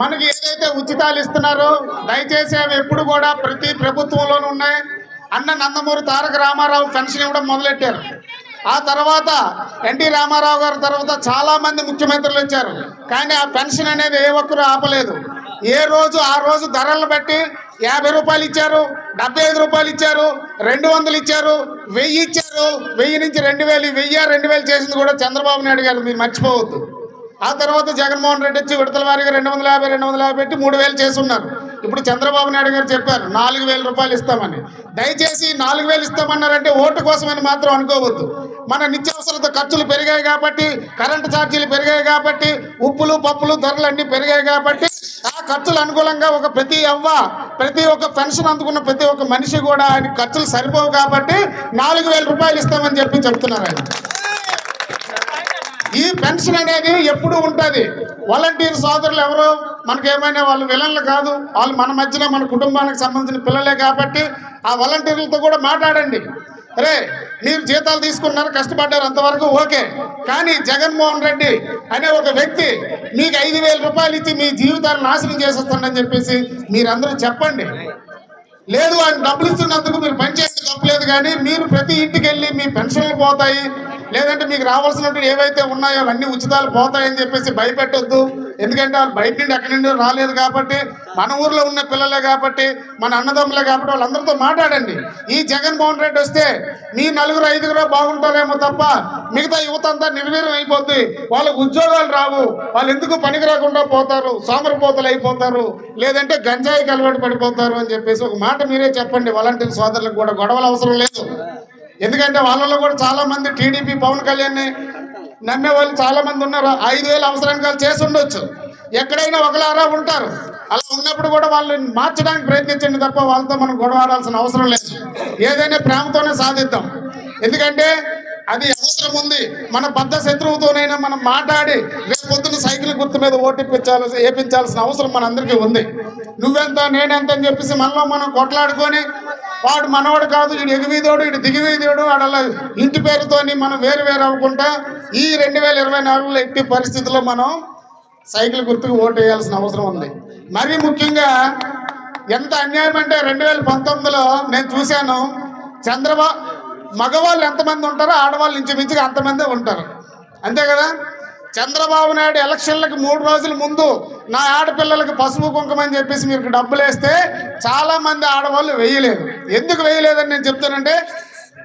మనకి ఏదైతే ఉచితాలు ఇస్తున్నారో దయచేసి అవి ఎప్పుడు కూడా ప్రతి ప్రభుత్వంలోనూ ఉన్నాయి. అన్న నందమూరి తారక రామారావు పెన్షన్ ఇవ్వడం మొదలెట్టారు. ఆ తర్వాత ఎన్టీ రామారావు గారి తర్వాత చాలా మంది ముఖ్యమంత్రులు వచ్చారు. కానీ ఆ పెన్షన్ అనేది ఏ ఒక్కరు ఆపలేదు. ఏ రోజు ఆ రోజు ధరలను బట్టి యాభై రూపాయలు ఇచ్చారు డెబ్బై ఐదు రూపాయలు ఇచ్చారు రెండు వందలు ఇచ్చారు వెయ్యి ఇచ్చారు వెయ్యి నుంచి రెండు వేలు వెయ్యి రెండు వేలు చేసింది కూడా చంద్రబాబు నాయుడు గారు. మీరు మర్చిపోవద్దు. ఆ తర్వాత జగన్మోహన్ రెడ్డి వచ్చి విడతల వారిగా రెండు వందల యాభై రెండు వందల యాభై పెట్టి మూడు వేలు చేసి ఉన్నారు ఇప్పుడు చంద్రబాబు నాయుడు గారు చెప్పారు నాలుగు వేల రూపాయలు ఇస్తామని. దయచేసి నాలుగు వేలు ఇస్తామన్నారంటే ఓటు కోసమని మాత్రం అనుకోవద్దు. మన నిత్యావసరత ఖర్చులు పెరిగాయి కాబట్టి కరెంటు ఛార్జీలు పెరిగాయి కాబట్టి ఉప్పులు పప్పులు ధరలు అన్నీ పెరిగాయి కాబట్టి ఆ ఖర్చులు అనుకూలంగా ఒక ప్రతి అవ్వ ప్రతి ఒక్క పెన్షన్ అందుకున్న ప్రతి ఒక్క మనిషి కూడా ఆయన ఖర్చులు సరిపోవు కాబట్టి నాలుగు వేల రూపాయలు ఇస్తామని చెప్పి చెప్తున్నారు ఆయన. ఈ పెన్షన్ అనేది ఎప్పుడు ఉంటుంది. వాలంటీర్ సోదరులు ఎవరు మనకేమైనా వాళ్ళు విలన్లు కాదు. వాళ్ళు మన మధ్యన మన కుటుంబానికి సంబంధించిన పిల్లలే కాబట్టి ఆ వాలంటీర్లతో కూడా మాట్లాడండి. రే మీరు జీతాలు తీసుకున్నారు కష్టపడ్డారు అంతవరకు ఓకే. కానీ జగన్మోహన్ రెడ్డి అనే ఒక వ్యక్తి మీకు ఐదు వేల రూపాయలు ఇచ్చి మీ జీవితాన్ని నాశనం చేసేస్తాడని చెప్పేసి మీరందరూ చెప్పండి. లేదు ఆయన డబ్బులు ఇస్తున్నందుకు మీరు పనిచేస్తే తప్పలేదు కానీ మీరు ప్రతి ఇంటికి వెళ్ళి మీ పెన్షన్లు పోతాయి లేదంటే మీకు రావాల్సినటువంటి ఏవైతే ఉన్నాయో అవన్నీ ఉచితాలు పోతాయని చెప్పేసి భయపెట్టొద్దు. ఎందుకంటే వాళ్ళు బయట నుండి అక్కడి నుండి రాలేదు కాబట్టి మన ఊర్లో ఉన్న పిల్లలే కాబట్టి మన అన్నదమ్ములే కాబట్టి వాళ్ళందరితో మాట్లాడండి. ఈ జగన్మోహన్ రెడ్డి వస్తే మీ నలుగురు ఐదుగురు బాగుంటారేమో తప్ప మిగతా యువత అంతా నిర్వీర్యం అయిపోద్ది. వాళ్ళకు ఉద్యోగాలు రావు. వాళ్ళు ఎందుకు పనికి రాకుండా పోతారు? సోమరిపోతలు అయిపోతారు. లేదంటే గంజాయికి అలవాటు పడిపోతారు అని చెప్పేసి ఒక మాట మీరే చెప్పండి. వాలంటీర్ సోదరులకు కూడా గొడవలు అవసరం లేదు. ఎందుకంటే వాళ్ళలో కూడా చాలా మంది టీడీపీ పవన్ కళ్యాణ్ని నమ్మే వాళ్ళు చాలా మంది ఉన్నారు. ఐదు వేలు అవసరానికి వాళ్ళు చేసి ఉండొచ్చు. ఎక్కడైనా ఒకలారా ఉంటారు. అలా ఉన్నప్పుడు కూడా వాళ్ళని మార్చడానికి ప్రయత్నించండి తప్ప వాళ్ళతో మనం గొడవ ఆడాల్సిన అవసరం లేదు. ఏదైనా ప్రేమతోనే సాధిద్దాం. ఎందుకంటే అది అవసరం ఉంది. మన బద్ద శత్రువుతోనైనా మనం మాట్లాడి రేపు పొద్దున్న సైకిల్ గుర్తు మీద ఓటిప్పించాలి వేపించాల్సిన అవసరం మనందరికీ ఉంది. నువ్వెంత నేనెంత అని చెప్పేసి మనలో మనం కొట్లాడుకొని వాడు మనవాడు కాదు ఇడు ఎగువీదోడు ఇటు దిగువీదోడు వాడలా ఇంటి పేరుతోని మనం వేరు వేరు అవ్వకుండా ఈ రెండు వేల ఇరవై నాలుగులో ఎట్టి పరిస్థితుల్లో మనం సైకిల్ గుర్తుకు ఓటు వేయాల్సిన అవసరం ఉంది. మరీ ముఖ్యంగా ఎంత అన్యాయం అంటే రెండు వేల పంతొమ్మిదిలో నేను చూశాను చంద్రబాబు మగవాళ్ళు ఎంతమంది ఉంటారో ఆడవాళ్ళు ఇంచుమించుగా అంతమందే ఉంటారు. అంతే కదా? చంద్రబాబు నాయుడు ఎలక్షన్లకు మూడు రోజుల ముందు నా ఆడపిల్లలకు పసుపు కుంకుమ అని చెప్పేసి మీరు డబ్బులు వేస్తే చాలామంది ఆడవాళ్ళు వేయలేదు ఎందుకు వేయలేదని నేను చెప్తానంటే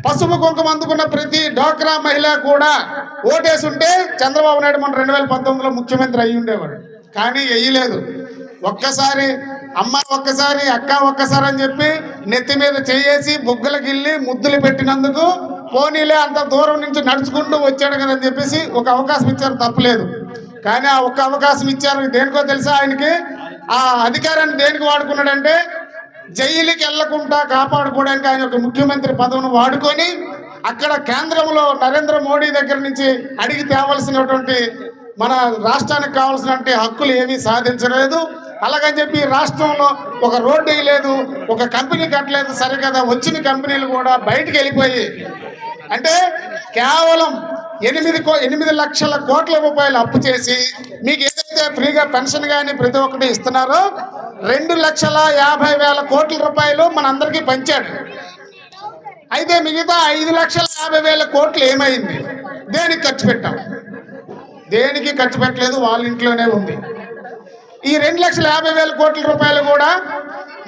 పసుపు కుంకుమ అందుకున్న ప్రతి డోక్రా మహిళ కూడా ఓటేసుంటే చంద్రబాబు నాయుడు మన రెండు వేల పంతొమ్మిదిలో ముఖ్యమంత్రి అయ్యి ఉండేవాడు. కానీ వేయలేదు. ఒక్కసారి అమ్మ ఒక్కసారి అక్క ఒక్కసారి అని చెప్పి నెత్తి మీద చేయేసి బుగ్గలకి వెళ్ళి ముద్దులు పెట్టినందుకు పోనీలే అంత దూరం నుంచి నడుచుకుంటూ వచ్చాడు కదా అని చెప్పేసి ఒక అవకాశం ఇచ్చారు తప్పలేదు. కానీ ఆ ఒక్క అవకాశం ఇచ్చారు దేనికో తెలుసా ఆయనకి? ఆ అధికారాన్ని దేనికి వాడుకున్నాడంటే జైలుకి వెళ్ళకుండా కాపాడుకోవడానికి ఆయన ఒక ముఖ్యమంత్రి పదవిని వాడుకొని అక్కడ కేంద్రంలో నరేంద్ర మోడీ దగ్గర నుంచి అడిగి తేవలసినటువంటి మన రాష్ట్రానికి కావాల్సినటువంటి హక్కులు ఏమీ సాధించలేదు. అలాగని చెప్పి రాష్ట్రంలో ఒక రోడ్డు వేయలేదు ఒక కంపెనీ కట్టలేదు సరికదా వచ్చిన కంపెనీలు కూడా బయటికి వెళ్ళిపోయి అంటే కేవలం ఎనిమిది కో ఎనిమిది లక్షల కోట్ల రూపాయలు అప్పు చేసి మీకు ఏదైతే ఫ్రీగా పెన్షన్ కానీ ప్రతి ఒక్కటి ఇస్తున్నారో రెండు లక్షల యాభై వేల కోట్ల రూపాయలు మనందరికీ పంచాడు. అయితే మిగతా ఐదు లక్షల యాభై వేల కోట్లు ఏమైంది? దేనికి ఖర్చు పెట్టాం? దేనికి ఖర్చు పెట్టలేదు? వాళ్ళ ఇంట్లోనే ఉంది. ఈ రెండు లక్షల యాభై వేల కోట్ల రూపాయలు కూడా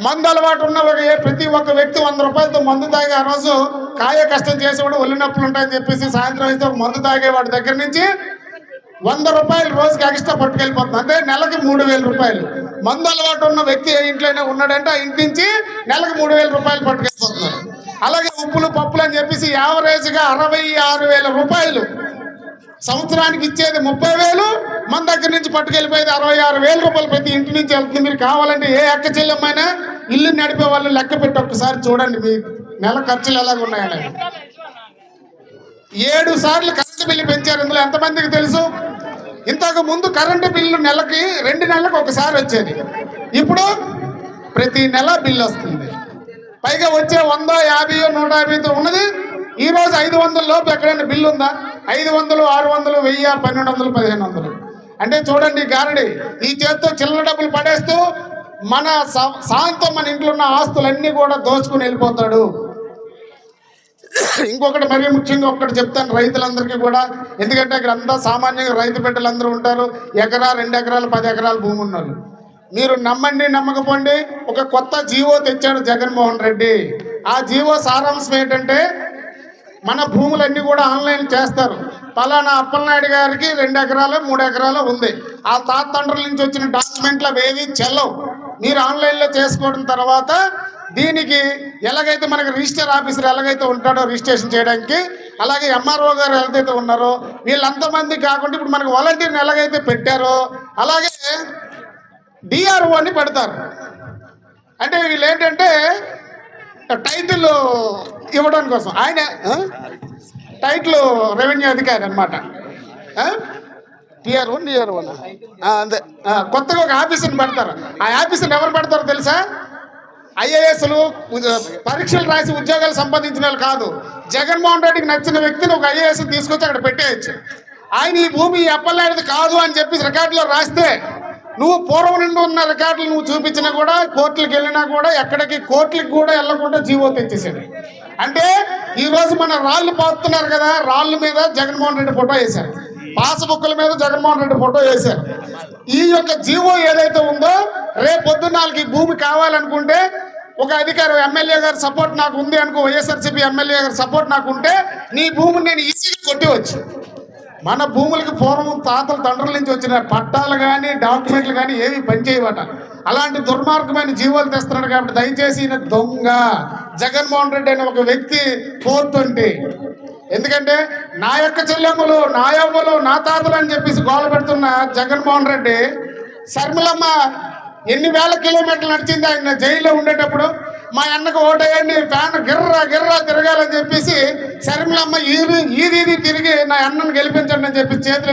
మందు అలవాటు ఉన్న ఒక ప్రతి ఒక్క వ్యక్తి వంద రూపాయలతో మందు తాగి ఆ రోజు కాయ కష్టం చేసేవాడు ఒళ్ళు నొప్పులు ఉంటాయని చెప్పేసి సాయంత్రం అయితే మందు తాగేవాడి దగ్గర నుంచి వంద రూపాయలు రోజుకి ఎక్స్ట్రా పట్టుకెళ్ళిపోతుంది. అంటే నెలకి మూడు వేల రూపాయలు. మందు అలవాటు ఉన్న వ్యక్తి ఏ ఇంట్లోనే ఉన్నాడంటే ఆ ఇంటి నుంచి నెలకు మూడు వేల రూపాయలు పట్టుకెళ్ళిపోతున్నారు. అలాగే ఉప్పులు పప్పులు అని చెప్పేసి యావరేజ్గా అరవై ఆరు వేల రూపాయలు. సంవత్సరానికి ఇచ్చేది ముప్పై వేలు మన దగ్గర నుంచి పట్టుకెళ్ళిపోయేది అరవై ఆరు వేల రూపాయలు ప్రతి ఇంటి నుంచి వెళ్తుంది. మీరు కావాలంటే ఏ అక్క చెల్లెమ్మైనా ఇల్లు నడిపే వాళ్ళు లెక్క పెట్టి ఒక్కసారి చూడండి మీ నెల ఖర్చులు ఎలాగ ఉన్నాయని ఏడు సార్లు కరెంటు బిల్లు పెంచారు. ఇందులో ఎంతమందికి తెలుసు? ఇంతకు ముందు కరెంటు బిల్లు నెలకి రెండు నెలలకు ఒకసారి వచ్చేది. ఇప్పుడు ప్రతి నెల బిల్లు వస్తుంది. పైగా వచ్చే వంద యాభై నూట యాభైతో ఉన్నది. ఈ రోజు ఐదు వందల లోపు ఎక్కడైనా బిల్లు ఉందా? ఐదు వందలు ఆరు వందలు వెయ్యి పన్నెండు వందలు పదిహేను వందలు. అంటే చూడండి గారడి ఈ చేత్తో చిల్లర డబ్బులు పడేస్తూ మన సాయంతో మన ఇంట్లో ఉన్న ఆస్తులన్నీ కూడా దోచుకుని వెళ్ళిపోతాడు. ఇంకొకటి మరీ ముఖ్యంగా ఒకటి చెప్తాను రైతులందరికీ కూడా. ఎందుకంటే ఇక్కడ అంతా సామాన్యంగా రైతు బిడ్డలందరూ ఉంటారు. ఎకరా రెండు ఎకరాలు పది ఎకరాలు భూమి ఉన్నారు మీరు నమ్మండి నమ్మకపోండి ఒక కొత్త జీవో తెచ్చాడు జగన్మోహన్ రెడ్డి. ఆ జీవో సారాంశం ఏంటంటే మన భూములన్నీ కూడా ఆన్లైన్ చేస్తారు. పలానా అప్పలనాయుడు గారికి రెండు ఎకరాలు మూడు ఎకరాలు ఉంది. ఆ తాత తండ్రుల నుంచి వచ్చిన డాక్యుమెంట్లు అవి ఏవి చెల్లవు. మీరు ఆన్లైన్లో చేసుకోవడం తర్వాత దీనికి ఎలాగైతే మనకి రిజిస్టర్ ఆఫీసర్ ఎలాగైతే ఉంటాడో రిజిస్ట్రేషన్ చేయడానికి అలాగే ఎంఆర్ఓ గారు ఎలాగైతే ఉన్నారో వీళ్ళంతమంది కాకుండా ఇప్పుడు మనకు వాలంటీర్ని ఎలాగైతే పెట్టారో అలాగే డిఆర్ఓ అని పెడతారు. అంటే వీళ్ళు ఏంటంటే టైటిల్ ఇవ్వడం కోసం. ఆయన? టైటిల్ రెవెన్యూ అధికారి అనమాట టిఆర్ వన్ డిఆర్ వన్ అంతే. కొత్తగా ఒక ఆఫీసుని పెడతారు. ఆ ఆఫీసుని ఎవరు పెడతారో తెలుసా? ఐఏఎస్లు పరీక్షలు రాసి ఉద్యోగాలు సంపాదించిన వాళ్ళు కాదు. జగన్మోహన్ రెడ్డికి నచ్చిన వ్యక్తిని ఒక ఐఏఎస్ తీసుకొచ్చి అక్కడ పెట్టేయచ్చు. ఆయన ఈ భూమి ఈ కాదు అని చెప్పి రికార్డులో రాస్తే నువ్వు పూర్వం నుండి ఉన్న రికార్డులు నువ్వు చూపించినా కూడా కోర్టులకు వెళ్ళినా కూడా ఎక్కడికి కోర్టులకు కూడా వెళ్ళకుండా జీవో తెచ్చేసాడు అంటే ఈరోజు మన రాళ్ళు పాతున్నారు కదా రాళ్ళ మీద జగన్మోహన్ రెడ్డి ఫోటో వేశారు. పాస్ మీద జగన్మోహన్ రెడ్డి ఫోటో వేశారు. ఈ యొక్క జీవో ఏదైతే ఉందో రేపు పొద్దున్న వాళ్ళకి ఈ భూమి కావాలనుకుంటే ఒక అధికారి ఎమ్మెల్యే గారి సపోర్ట్ నాకు ఉంది అనుకో వైఎస్ఆర్సీపీ ఎమ్మెల్యే గారి సపోర్ట్ నాకు ఉంటే నీ భూమిని నేను ఈజీగా కొట్టివచ్చు. మన భూములకి పూర్వం తాతల తండ్రుల నుంచి వచ్చిన పట్టాలు కానీ డాక్యుమెంట్లు కానీ ఏవి పనిచేయవట. అలాంటి దుర్మార్గమైన జీవాలు తెస్తున్నాడు కాబట్టి దయచేసి ఈయన దొంగ. జగన్మోహన్ రెడ్డి అనే ఒక వ్యక్తి ఫోర్త్ అంటే ఎందుకంటే నా యొక్క చెల్లెమ్మలు నా యవ్వలు నా తాతలు అని చెప్పేసి గోల పెడుతున్న జగన్మోహన్ రెడ్డి శర్మిలమ్మ ఎన్ని వేల కిలోమీటర్లు నడిచింది ఆయన జైల్లో ఉండేటప్పుడు? మా అన్నకు ఓటేయండి ఫ్యాన్ గిర్రా గిర్రా తిరగాలని చెప్పేసి శర్మిలమ్మ ఈది ఈది ఈది తిరిగి నా అన్నను గెలిపించండి అని చెప్పి చేతులు